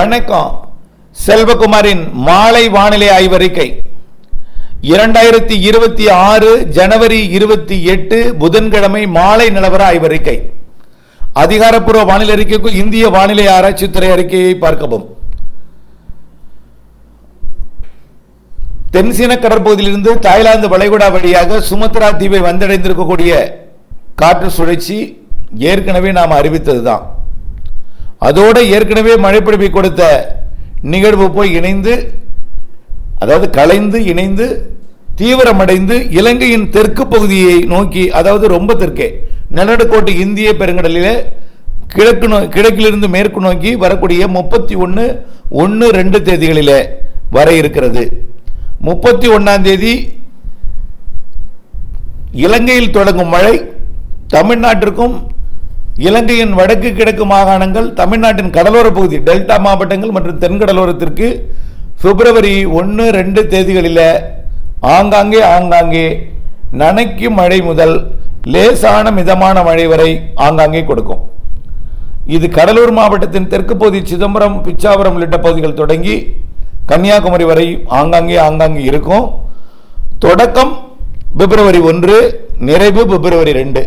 வணக்கம். செல்வகுமாரின் மாலை வானிலை ஆய்வறிக்கை. இரண்டாயிரத்தி இருபத்தி ஆறு ஜனவரி இருபத்தி எட்டு புதன்கிழமை மாலை நிலவர ஆய்வறிக்கை. அதிகாரப்பூர்வ வானிலை அறிக்கைக்கு இந்திய வானிலை ஆராய்ச்சித்துறை அறிக்கையை பார்க்கவும். தென்சீன கடற்பகுதியிலிருந்து தாய்லாந்து வளைகுடா வழியாக சுமத்ரா தீவை வந்தடைந்திருக்கக்கூடிய காற்று சுழற்சி ஏற்கனவே நாம் அறிவித்ததுதான். அதோடு ஏற்கனவே மழைப்பிடிப்பை கொடுத்த நிகழ்வு போய் இணைந்து அதாவது கலைந்து இணைந்து தீவிரமடைந்து இலங்கையின் தெற்கு பகுதியை நோக்கி அதாவது ரொம்ப தெற்கே நிலநடுக்கோட்டு இந்திய பெருங்கடலில் கிழக்கு நோ கிழக்கிலிருந்து மேற்கு நோக்கி வரக்கூடிய முப்பத்தி ஒன்று ஒன்று ரெண்டு தேதிகளில் வர இருக்கிறது. முப்பத்தி ஒன்றாம் தேதி இலங்கையில் தொடங்கும் மழை தமிழ்நாட்டிற்கும் இலங்கையின் வடக்கு கிழக்கு மாகாணங்கள் தமிழ்நாட்டின் கடலோர பகுதி டெல்டா மாவட்டங்கள் மற்றும் தென்கடலோரத்திற்கு பிப்ரவரி ஒன்று ரெண்டு தேதிகளில் ஆங்காங்கே ஆங்காங்கே நனைக்கும் மழை முதல் லேசான மிதமான மழை வரை ஆங்காங்கே கொடுக்கும். இது கடலூர் மாவட்டத்தின் தெற்கு பகுதி சிதம்பரம் பிச்சாவரம் உள்ளிட்ட பகுதிகள் தொடங்கி கன்னியாகுமரி வரை ஆங்காங்கே ஆங்காங்கே இருக்கும். தொடக்கம் பிப்ரவரி ஒன்று நிறைவு பிப்ரவரி ரெண்டு.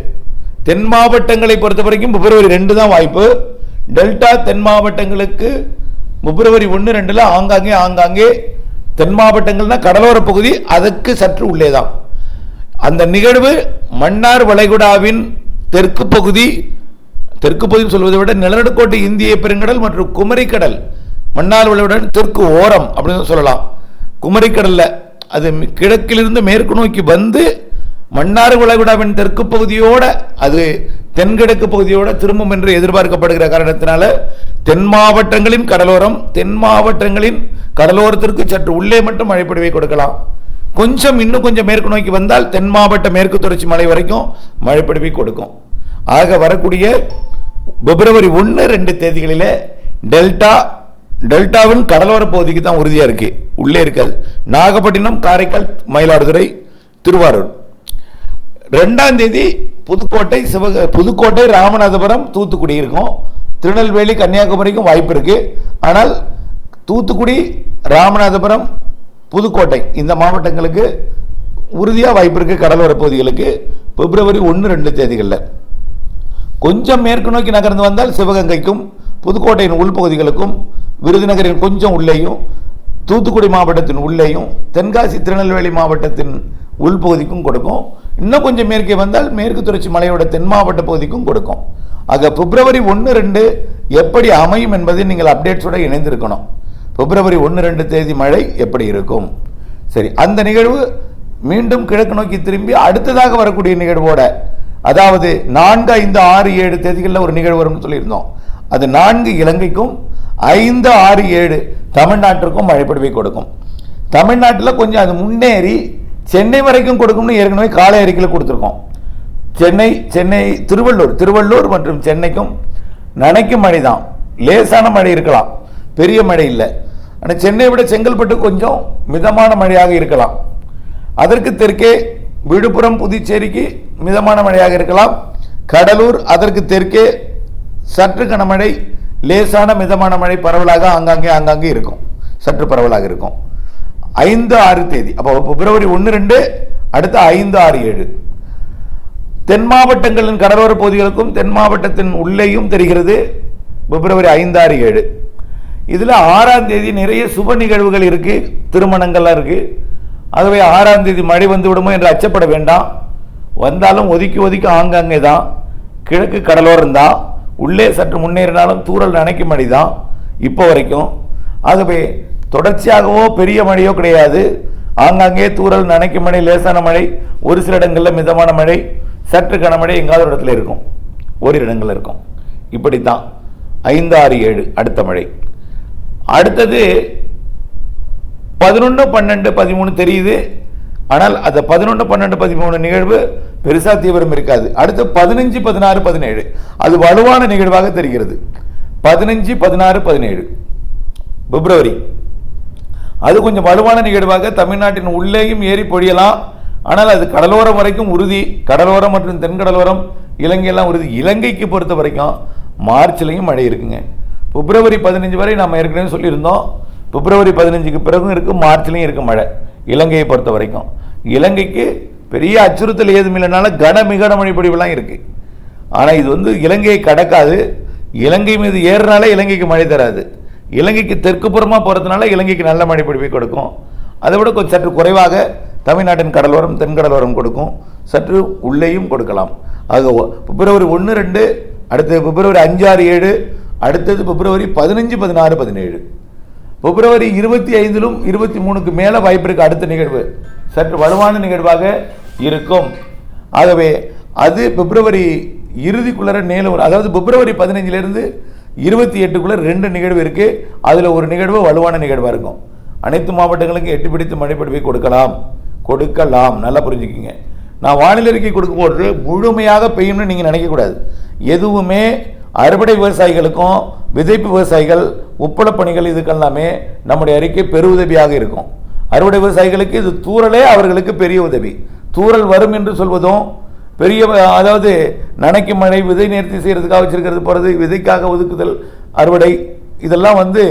தென் மாவட்டங்களை பொறுத்த வரைக்கும் பிப்ரவரி ரெண்டு தான் வாய்ப்பு. டெல்டா தென் மாவட்டங்களுக்கு பிப்ரவரி ஒன்று ரெண்டில் ஆங்காங்கே ஆங்காங்கே தென் மாவட்டங்கள்னா கடலோர பகுதி அதுக்கு சற்று உள்ளே தான். அந்த நிகழ்வு மன்னார் வளைகுடாவின் தெற்கு பகுதி தெற்கு பகுதி சொல்வதை விட நிலநடுக்கோட்டை இந்திய பெருங்கடல் மற்றும் குமரிக்கடல் மன்னார் வளைகுடன் தெற்கு ஓரம் அப்படின்னு சொல்லலாம். குமரிக்கடலில் அது கிழக்கிலிருந்து மேற்கு நோக்கி வந்து மன்னார் உலகுடாவின் தெற்கு பகுதியோட அது தென்கிழக்கு பகுதியோட திரும்பும் என்று எதிர்பார்க்கப்படுகிற காரணத்தினால தென் மாவட்டங்களின் கடலோரம் தென் மாவட்டங்களின் கடலோரத்திற்கு சற்று உள்ளே மட்டும் மழைப்பொழிவை கொடுக்கலாம். கொஞ்சம் இன்னும் கொஞ்சம் மேற்கு நோக்கி வந்தால் தென் மாவட்ட மேற்கு தொடர்ச்சி மலை வரைக்கும் மழைப்பொழிவை கொடுக்கும். ஆக வரக்கூடிய பிப்ரவரி ஒன்று ரெண்டு தேதிகளில் டெல்டா டெல்டாவின் கடலோர பகுதிக்கு தான் உறுதியாக இருக்கு. உள்ளே இருக்காது நாகப்பட்டினம் காரைக்கால் மயிலாடுதுறை திருவாரூர். ரெண்டாம் தேதி புதுக்கோட்டை சிவக புதுக்கோட்டை ராமநாதபுரம் தூத்துக்குடி இருக்கும். திருநெல்வேலி கன்னியாகுமரிக்கும் வாய்ப்பு இருக்குது ஆனால் தூத்துக்குடி ராமநாதபுரம் புதுக்கோட்டை இந்த மாவட்டங்களுக்கு உறுதியாக வாய்ப்பு இருக்குது கடலோர பகுதிகளுக்கு. பிப்ரவரி ஒன்று ரெண்டு தேதிகளில். கொஞ்சம் மேற்கு நோக்கி நகர்ந்து வந்தால் சிவகங்கைக்கும் புதுக்கோட்டையின் உள்பகுதிகளுக்கும் விருதுநகரின் கொஞ்சம் உள்ளேயும் தூத்துக்குடி மாவட்டத்தின் உள்ளேயும் தென்காசி திருநெல்வேலி மாவட்டத்தின் உள்பகுதிக்கும் கொடுக்கும். இன்னும் கொஞ்சம் மேற்கே வந்தால் மேற்கு தொடர்ச்சி மலையோட தென் மாவட்ட பகுதிக்கும் கொடுக்கும். ஆக பிப்ரவரி ஒன்று ரெண்டு எப்படி அமையும் என்பதை நீங்கள் அப்டேட்ஸோட இணைந்திருக்கணும். பிப்ரவரி ஒன்று ரெண்டு தேதி மழை எப்படி இருக்கும்? சரி அந்த நிகழ்வு மீண்டும் கிழக்கு நோக்கி திரும்பி அடுத்ததாக வரக்கூடிய நிகழ்வோட அதாவது நான்கு ஐந்து ஆறு ஏழு தேதிகளில் ஒரு நிகழ்வு வரும்னு சொல்லியிருந்தோம். அது நான்கு இலங்கைக்கும் ஐந்து ஆறு ஏழு தமிழ்நாட்டிற்கும் மழைப்பொழிவை கொடுக்கும். தமிழ்நாட்டில் கொஞ்சம் அது முன்னேறி சென்னை வரைக்கும் கொடுக்கும்னு ஏற்கனவே காலை அறிக்கையில் கொடுத்துருக்கோம். சென்னை சென்னை திருவள்ளூர் திருவள்ளூர் மற்றும் சென்னைக்கும் நனைக்கும் மழை தான். லேசான மழை இருக்கலாம். பெரிய மழை இல்லை. ஆனால் சென்னை விட செங்கல்பட்டு கொஞ்சம் மிதமான மழையாக இருக்கலாம். அதற்கு தெற்கே விழுப்புரம் புதுச்சேரிக்கு மிதமான மழையாக இருக்கலாம். கடலூர் அதற்கு தெற்கே சற்று கனமழை லேசான மிதமான மழை பரவலாக ஆங்காங்கே ஆங்காங்கே இருக்கும். சற்று பரவலாக இருக்கும். ஐந்து ஆறு தேதி. அப்போ பிப்ரவரி ஒன்று ரெண்டு அடுத்து ஐந்து ஆறு ஏழு. தென் மாவட்டங்களின் கடலோர பகுதிகளுக்கும் தென் மாவட்டத்தின் உள்ளேயும் தெரிகிறது பிப்ரவரி ஐந்து ஆறு ஏழு. இதில் ஆறாம் தேதி நிறைய சுப நிகழ்வுகள் இருக்குது திருமணங்கள்லாம் இருக்குது ஆகவே ஆறாம் தேதி மழை வந்து விடுமோ என்று அச்சப்பட வேண்டாம். வந்தாலும் ஒதுக்கி ஒதுக்கி ஆங்காங்கே தான். கிழக்கு கடலோரம் தான். உள்ளே சற்று முன்னேறினாலும் தூரல் நினைக்கும் மழை தான். இப்போ வரைக்கும். ஆகவே தொடர்ச்சியாகவோ பெரிய மழையோ கிடையாது. ஆங்காங்கே தூரல் நனைக்கும் மழை லேசான மழை ஒரு சில இடங்களில் மிதமான மழை சற்று கனமழை எங்காவது ஒரு இடத்துல இருக்கும். ஓரிரு இடங்களில் இருக்கும். இப்படி தான் ஐந்து ஆறு ஏழு அடுத்த மழை. அடுத்தது பதினொன்று பன்னெண்டு பதிமூணு தெரியுது. ஆனால் அந்த பதினொன்று பன்னெண்டு பதிமூணு நிகழ்வு பெருசா தீவிரம் இருக்காது. அடுத்து பதினஞ்சு பதினாறு பதினேழு. அது வலுவான நிகழ்வாக தெரிகிறது. பதினஞ்சு பதினாறு பதினேழு. பிப்ரவரி. அது கொஞ்சம் வலுவான நிகழ்வாக தமிழ்நாட்டின் உள்ளேயும் ஏறி பொழியலாம். ஆனால் அது கடலோரம் வரைக்கும் உறுதி. கடலோரம் மற்றும் தென்கடலோரம் இலங்கையெல்லாம் உறுதி. இலங்கைக்கு பொறுத்த வரைக்கும் மார்ச்லேயும் மழை இருக்குங்க. பிப்ரவரி பதினஞ்சு வரை நம்ம ஏற்கனவே சொல்லியிருந்தோம். பிப்ரவரி பதினஞ்சுக்கு பிறகும் இருக்குது மார்ச்லேயும் இருக்குது மழை. இலங்கையை பொறுத்த வரைக்கும். இலங்கைக்கு பெரிய அச்சுறுத்தல் ஏதும் இல்லைனால கன மிகன மழை பொழிவுலாம் இருக்குது ஆனால் இது வந்து இலங்கையை கடக்காது. இலங்கை மீது ஏறினாலே இலங்கைக்கு மழை தராது. இலங்கைக்கு தெற்கு புறமாக போகிறதுனால இலங்கைக்கு நல்ல மழை பொழிவை கொடுக்கும். அதை விட கொஞ்சம் சற்று குறைவாக தமிழ்நாட்டின் கடலோரம் தென்கடலோரம் கொடுக்கும். சற்று உள்ளேயும் கொடுக்கலாம். ஆக பிப்ரவரி ஒன்று ரெண்டு அடுத்தது பிப்ரவரி அஞ்சு ஆறு ஏழு அடுத்தது பிப்ரவரி பதினஞ்சு பதினாறு பதினேழு. பிப்ரவரி இருபத்தி ஐந்திலும் இருபத்தி மூணுக்கு மேலே வாய்ப்பு அடுத்த நிகழ்வு. சற்று வலுவான நிகழ்வாக இருக்கும். ஆகவே அது பிப்ரவரி இறுதிக்குள்ளர நேலும் அதாவது பிப்ரவரி பதினஞ்சிலிருந்து இருபத்தி எட்டுக்குள்ளே ரெண்டு நிகழ்வு இருக்குது அதில் ஒரு நிகழ்வு வலுவான நிகழ்வாக இருக்கும். அனைத்து மாவட்டங்களுக்கும் எட்டு பிடித்து மழைப்பொழிவை கொடுக்கலாம். கொடுக்கலாம். நல்லா புரிஞ்சுக்கிங்க. நான் வானிலை அறிக்கை கொடுக்கும்போது முழுமையாக பெய்யும்னு நீங்கள் நினைக்கக்கூடாது எதுவுமே அறுவடை விவசாயிகளுக்கும் விதைப்பு விவசாயிகள் உப்பளப் பணிகள் இதுக்கெல்லாமே நம்முடைய அறிக்கை பெருவுதவியாக இருக்கும். அறுவடை விவசாயிகளுக்கு இது தூரலே அவர்களுக்கு பெரிய உதவி. தூரல் வரும் என்று சொல்வதும் பெரிய அதாவது நனைக்கும் மழை விதை நேர்த்தி செய்கிறதுக்காக வச்சிருக்கிறது போகிறது விதைக்காக ஒதுக்குதல் அறுவடை இதெல்லாம் வந்து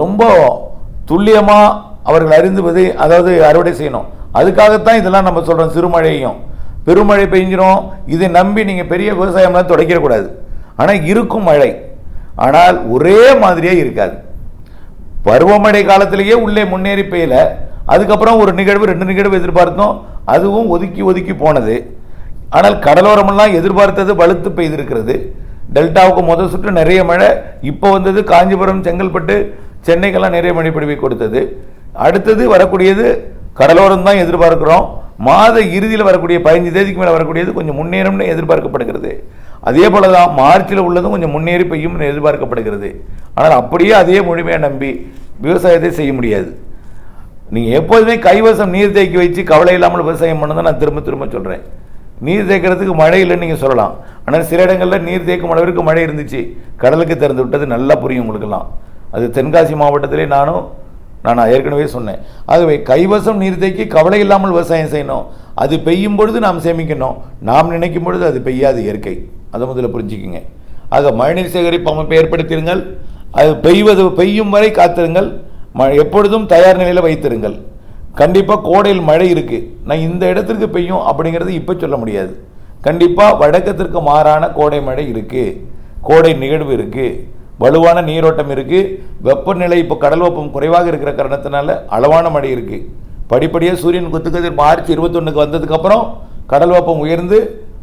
ரொம்ப துல்லியமாக அவர்கள் அறிந்து விதை அதாவது அறுவடை செய்யணும். அதுக்காகத்தான் இதெல்லாம் நம்ம சொல்கிறோம் சிறுமழையும். பெருமழை பெஞ்சிரும் இதை நம்பி நீங்கள் பெரிய விவசாயம்லாம் தொடக்கிடக்கூடாது ஆனால் இருக்கும் மழை. ஆனால் ஒரே மாதிரியே இருக்காது. பருவமழை காலத்திலேயே உள்ளே முன்னேறி பெய்யல அதுக்கப்புறம் ஒரு நிகழ்வு ரெண்டு நிகழ்வு எதிர்பார்த்தோம் அதுவும் ஒதுக்கி ஒதுக்கி போனது. ஆனால் கடலோரமெல்லாம் எதிர்பார்த்தது வலுத்து பெய்திருக்கிறது. டெல்டாவுக்கு முதல் சுற்று நிறைய மழை இப்போ வந்தது காஞ்சிபுரம் செங்கல்பட்டு சென்னைக்கெல்லாம் நிறைய மழை பொழிவை கொடுத்தது. அடுத்தது வரக்கூடியது கடலோரம் தான் எதிர்பார்க்கிறோம். மாத இறுதியில் வரக்கூடிய பதினஞ்சு தேதிக்கு மேலே வரக்கூடியது கொஞ்சம் முன்னேறும்னு எதிர்பார்க்கப்படுகிறது. அதே போல தான் மார்ச்சில் உள்ளதும் கொஞ்சம் முன்னேறி பெய்யும்னு எதிர்பார்க்கப்படுகிறது. ஆனால் அப்படியே அதே முழுமையாக நம்பி விவசாயத்தை செய்ய முடியாது. நீங்கள் எப்போதுமே கைவசம் நீர் தேக்கி வச்சு கவலை இல்லாமல் விவசாயம் பண்ணதான் நான் திரும்ப திரும்ப சொல்கிறேன் நீர் தேக்கிறதுக்கு மழை இல்லைன்னு நீங்கள் சொல்லலாம். ஆனால் சில இடங்களில் நீர் தேக்கும் அளவிற்கு மழை இருந்துச்சு. கடலுக்கு திறந்து விட்டது நல்லா புரியும் உங்களுக்கெல்லாம். அது தென்காசி மாவட்டத்திலே நானும் நான் ஏற்கனவே சொன்னேன். ஆகவே கைவசம் நீர் தேக்கி கவலை இல்லாமல் விவசாயம் செய்யணும். அது பெய்யும் பொழுது நாம் சேமிக்கணும். நாம் நினைக்கும் பொழுது அது பெய்யாது இயற்கை. அதை முதல்ல புரிஞ்சுக்கிங்க. ஆக மழைநீர் சேகரிப்பு அமைப்பை ஏற்படுத்திடுங்கள். அது பெய்வது பெய்யும் வரை காத்திருங்கள். மழை எப்பொழுதும் தயார் நிலையில் வைத்திருங்கள். கண்டிப்பாக கோடையில் மழை இருக்குது நான் இந்த இடத்திற்கு பெய்யும் அப்படிங்கிறது இப்போ சொல்ல முடியாது. கண்டிப்பாக வடக்கத்திற்கு மாறான கோடை மழை இருக்குது கோடை நிகழ்வு இருக்குது வலுவான நீரோட்டம் இருக்குது வெப்பநிலை இப்போ கடல் வெப்பம் குறைவாக இருக்கிற காரணத்தினால அளவான மழை இருக்குது படிப்படியாக சூரியன் குத்துக்கதிர் மார்ச் இருபத்தொன்னுக்கு வந்ததுக்கப்புறம் கடல் வெப்பம் உயர்ந்து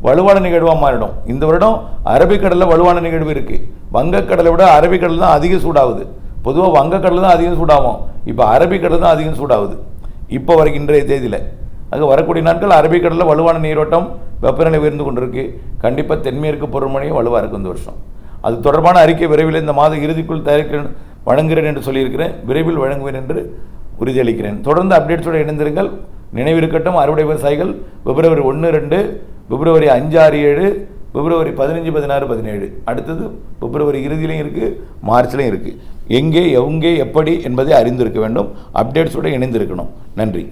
வலுவான நிகழ்வாக மாறிடும். இந்த வருடம் அரபிக்கடலில் வலுவான நிகழ்வு இருக்குது வங்கக்கடலை விட அரபிக்கடல் தான் அதிக சூடாகுது. பொதுவாக வங்கக்கடல் தான் அதிகம் சூடாகும். இப்போ அரபிக்கடல் தான் அதிகம் சூடாகுது. இப்போ வரைக்கும் இன்றைய தேதியில். அது வரக்கூடிய நாட்கள் அரபிக்கடலில் வலுவான நீரோட்டம் வெப்பநிலை உயர்ந்து கொண்டிருக்கு. கண்டிப்பாக தென்மேற்கு பருவமழையும் வலுவாக இருக்கும் இந்த வருஷம். அது தொடர்பான அறிக்கை விரைவில் இந்த மாத இறுதிக்குள் தயாரிக்கிறேன் வழங்குகிறேன் என்று சொல்லியிருக்கிறேன். விரைவில் வழங்குவேன் என்று உறுதியளிக்கிறேன். தொடர்ந்து அப்டேட்ஸோடு இணைந்திருங்கள். நினைவிருக்கட்டும் அறுவடை விவசாயிகள். பிப்ரவரி ஒன்று ரெண்டு. பிப்ரவரி அஞ்சு ஆறு ஏழு. பிப்ரவரி பதினஞ்சு பதினாறு பதினேழு. அடுத்தது பிப்ரவரி இறுதியிலையும் இருக்குது மார்ச்லையும் இருக்குது எங்கே எங்கே எப்படி என்பதை அறிந்திருக்க வேண்டும். அப்டேட்ஸோடு இணைந்திருக்கணும். நன்றி.